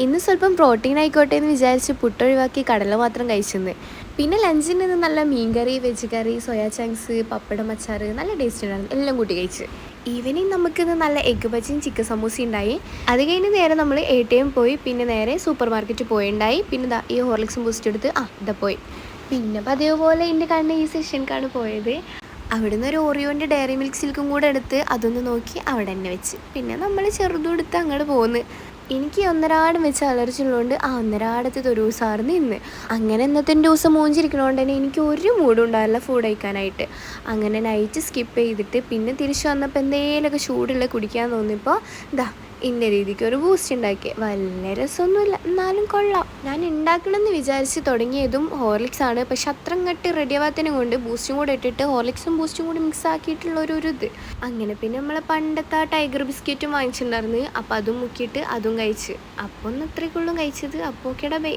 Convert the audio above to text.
ഇന്ന് സ്വല്പം പ്രോട്ടീൻ ആയിക്കോട്ടെ എന്ന് വിചാരിച്ച് പുട്ടൊഴിവാക്കി കടല മാത്രം കഴിച്ചെന്ന് പിന്നെ ലഞ്ചിന് ഇന്ന് നല്ല മീൻകറി veg curry soya chunks pappadam അച്ചാർ നല്ല ടേസ്റ്റ് ഉണ്ടായിരുന്നു. എല്ലാം കൂട്ടി കഴിച്ച്. ഈവനിങ് നമുക്കിന്ന് നല്ല എഗ്ഗ് ബജിയും ചിക്കൻ സമൂസയും ഉണ്ടായി. അത് കഴിഞ്ഞ് നേരെ നമ്മൾ എ ടി എം പോയി. പിന്നെ നേരെ സൂപ്പർ മാർക്കറ്റ് പോയിണ്ടായി. പിന്നെ ദാ ഈ ഹോർലിക്സും ബൂസ്റ്റ് എടുത്ത് ആ ഇതാ പോയി. പിന്നെ അതേപോലെ പോലെ എന്റെ കണ്ണ് ഈ സെഷൻക്കാണ് പോയത്. അവിടുന്ന് ഒരു ഓറിയോന്റെ ഡയറി മിൽക്ക് സിൽക്കും കൂടെ എടുത്ത് അതൊന്ന് നോക്കി അവിടെ തന്നെ വെച്ച്. പിന്നെ നമ്മൾ ചെറുതും എടുത്ത് അങ്ങോട്ട് പോന്ന്. എനിക്ക് ഒന്നരാടം വെച്ച് അലർജി ഉള്ളതുകൊണ്ട് ആ ഒന്നരാടത്തെ ഒരു ദിവസമായിരുന്നു ഇന്ന് അങ്ങനെ ഇന്നത്തെ ദിവസം മൂഞ്ചിരിക്കണോണ്ട് തന്നെ എനിക്ക് ഒരു മൂഡും ഉണ്ടാവില്ല ഫുഡ് കഴിക്കാനായിട്ട്. അങ്ങനെ നൈറ്റ് സ്കിപ്പ് ചെയ്തിട്ട് പിന്നെ തിരിച്ചു വന്നപ്പോൾ എന്തെങ്കിലുമൊക്കെ ചൂടുള്ള കുടിക്കാൻ തോന്നിയപ്പോൾ ഇതാ ഇന്ന രീതിക്ക് ഒരു ബൂസ്റ്റ് ഉണ്ടാക്കി. വലിയ രസമൊന്നുമില്ല. എന്നാലും കൊള്ളാം. ഞാൻ ഉണ്ടാക്കണമെന്ന് വിചാരിച്ച് തുടങ്ങിയതും ഹോർലിക്സ് ആണ്. പക്ഷെ അത്ര കട്ടി റെഡി ആവാത്തതിനും കൊണ്ട് ബൂസ്റ്റും കൂടെ ഇട്ടിട്ട് ഹോർലിക്സും ബൂസ്റ്റും കൂടി മിക്സ് ആക്കിയിട്ടുള്ള ഒരു ഇത്. അങ്ങനെ പിന്നെ നമ്മൾ പണ്ടത്തെ ആ ടൈഗർ ബിസ്ക്കറ്റും വാങ്ങിച്ചിട്ടുണ്ടായിരുന്നു. അപ്പോൾ അതും മുക്കിയിട്ട് അതും കഴിച്ച്. അപ്പോൾ ഒന്ന് അത്രയ്ക്കുള്ളും കഴിച്ചത്. അപ്പോൾ ഓക്കേടാ ബൈ